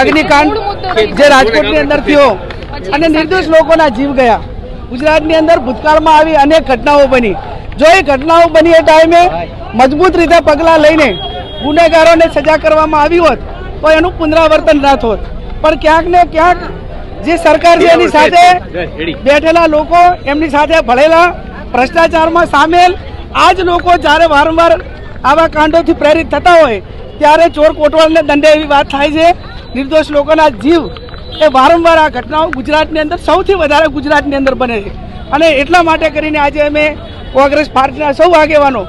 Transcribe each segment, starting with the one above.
અગ્નિકાંડ જે રાજકોટની અંદર થયો. અને નિર્દોષ લોકોના જીવ ગયા. ગુજરાતની અંદર ભૂતકાળમાં આવી અનેક ઘટનાઓ બની. જો એ ઘટનાઓ બની એ ટાઈમે મજબૂત રીતે પગલાં લઈને ગુનેગારોને સજા કરવામાં આવી હોત તો એનું પુનરાવર્તન ના થોત. પણ ક્યાંક ને ક્યાંક જે સરકાર છે એની સાથે બેઠેલા લોકો એમની સાથે ભળેલા ભ્રષ્ટાચારમાં સામેલ. આ જ લોકો જ્યારે વારંવાર આવા કાંડોથી પ્રેરિત થતા હોય ત્યારે ચોર કોટવાળને દંડે એવી વાત થાય છે. નિર્દોષ લોકોના જીવ એ વારંવાર આ ઘટનાઓ ગુજરાતની અંદર સૌથી વધારે ગુજરાતની અંદર બને છે. અને એટલા માટે કરીને આજે અમે કોંગ્રેસ પાર્ટીના સૌ આગેવાનો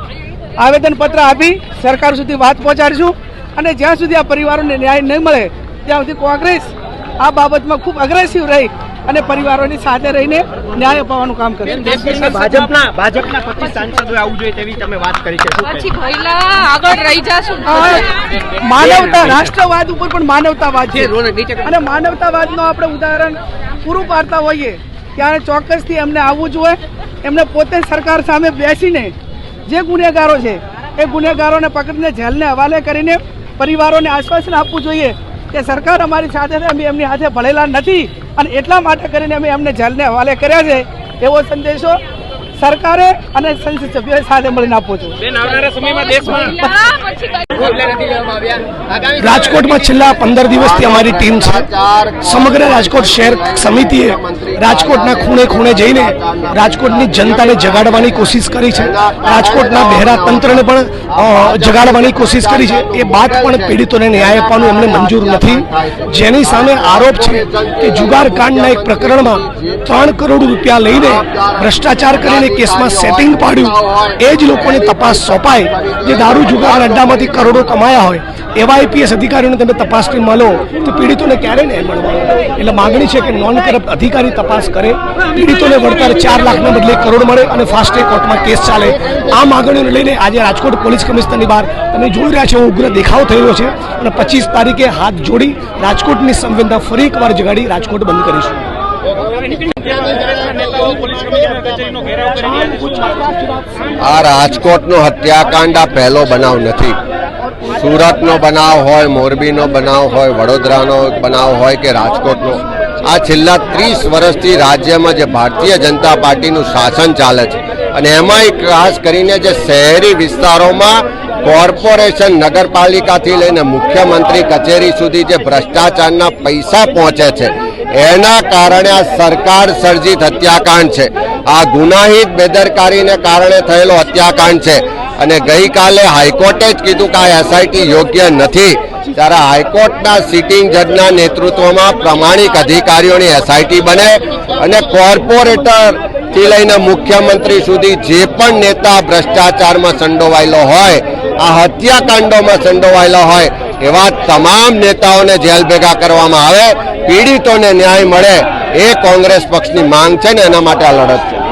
આવેદનપત્ર આપી સરકાર સુધી વાત પહોંચાડીશું. અને જ્યાં સુધી આ પરિવારોને ન્યાય નહીં મળે, ત્યાં સુધી કોંગ્રેસ આ બાબતમાં ખૂબ અગ્રેસિવ રહી. અને પરિવારોની સાથે રહીને ન્યાય અપાવવાનું કામ કરે. ભાજપના ભાજપના પચીસ સાંસદો આવું જોઈએ તેવી તમે વાત કરી છે. શું પછી ભઈલા આગળ રહી જશું. માનવતા રાષ્ટ્રવાદ ઉપર પણ માનવતાવાદ છે. અને માનવતાવાદનો આપણે ઉદાહરણ પૂરું પાડતા હોઈએ ત્યારે ચોક્કસથી એમને આવવું જોઈએ. એમને પોતે સરકાર સામે બેસીને જે ગુનેગારો છે એ ગુનેગારોને પકડીને જેલને હવાલે કરીને પરિવારોને આશ્વાસન આપવું જોઈએ. કે સરકાર અમારી સાથે અમે એમની સાથે ભળેલા નથી અને એટલા માટે કરીને અમે એમને જેલને હવાલે કર્યા છે. એવો સંદેશો સરકારે અને સંસદ સભ્યોએ સાથે મળીને આપવો જોઈએ રાજકોટમાં છેલ્લા પંદર દિવસથી અમારી ટીમ છે. સમગ્ર રાજકોટ શહેર સમિતિએ રાજકોટના ખૂણે ખૂણે જઈને રાજકોટની જનતાને જગાડવાની કોશિશ કરી છે. રાજકોટના બહેરા તંત્રને પણ જગાડવાની કોશિશ કરી છે. એ બાદ પણ પીડિતોને ન્યાય આપવાનું એમને મંજૂર નથી. જેની સામે આરોપ છે કે જુગાર કાંડના એક પ્રકરણમાં ત્રણ કરોડ રૂપિયા લઈને ભ્રષ્ટાચાર કરીને કેસમાં સેટિંગ પાડ્યું. એ જ લોકોને તપાસ સોંપાય જે દારૂ, જુગાર અડ્ડામાંથી કરોડો કમાયા હોય, એવા આઈપીએસ અધિકારીઓને તમે તપાસ ટીમમાં લો તો પીડિતોને ક્યારે ન્યાય મળવાનો. એટલે માગણી છે કે નોન કરપ્ટ અધિકારી તપાસ કરે. પીડિતોને વળતર ચાર લાખના બદલે કરોડ મળે અને ફાસ્ટ ટ્રેક કોર્ટમાં કેસ ચાલે. આ માગણીઓને લઈને આજે રાજકોટ પોલીસ કમિશનરની બહાર તમે જોઈ રહ્યા છો, ઉગ્ર દેખાવ થયો છે. અને પચીસ તારીખે હાથ જોડી રાજકોટની સંવેદના ફરી એકવાર જગાડી રાજકોટ બંધ કરીશું. આ રાજકોટનો હત્યાકાંડ આ પહેલો બનાવ નથી. સુરતનો બનાવ હોય, મોરબીનો બનાવ હોય, વડોદરાનો બનાવ હોય કે રાજકોટનો. આ છેલ્લા ત્રીસ વર્ષથી રાજ્યમાં જે ભારતીય જનતા પાર્ટીનું શાસન ચાલે છે અને એમાંય ખાસ કરીને જે શહેરી વિસ્તારોમાં કોર્પોરેશન નગરપાલિકાથી લઈને મુખ્યમંત્રી કચેરી સુધી જે ભ્રષ્ટાચારના પૈસા પહોંચે છે એના કારણે આ સરકાર સર્જિત હત્યાકાંડ છે. આ ગુનાહિત બેદરકારીને કારણે થયેલો હત્યાકાંડ છે. અને ગઈકાલે હાઈકોર્ટે જ કીધું કે આ એસઆઈટી યોગ્ય નથી. ત્યારે હાઈકોર્ટના સિટિંગ જજના નેતૃત્વમાં પ્રમાણિક અધિકારીઓની એસઆઈટી બને અને કોર્પોરેટરથી લઈને મુખ્યમંત્રી સુધી જે પણ નેતા ભ્રષ્ટાચારમાં સંડોવાયેલો હોય, આ હત્યાકાંડોમાં સંડોવાયેલો હોય એવા તમામ નેતાઓને જેલ ભેગા કરવામાં આવે, પીડિતોને ન્યાય મળે, એ કોંગ્રેસ પક્ષની માંગ છે ને એના માટે આ લડત છે.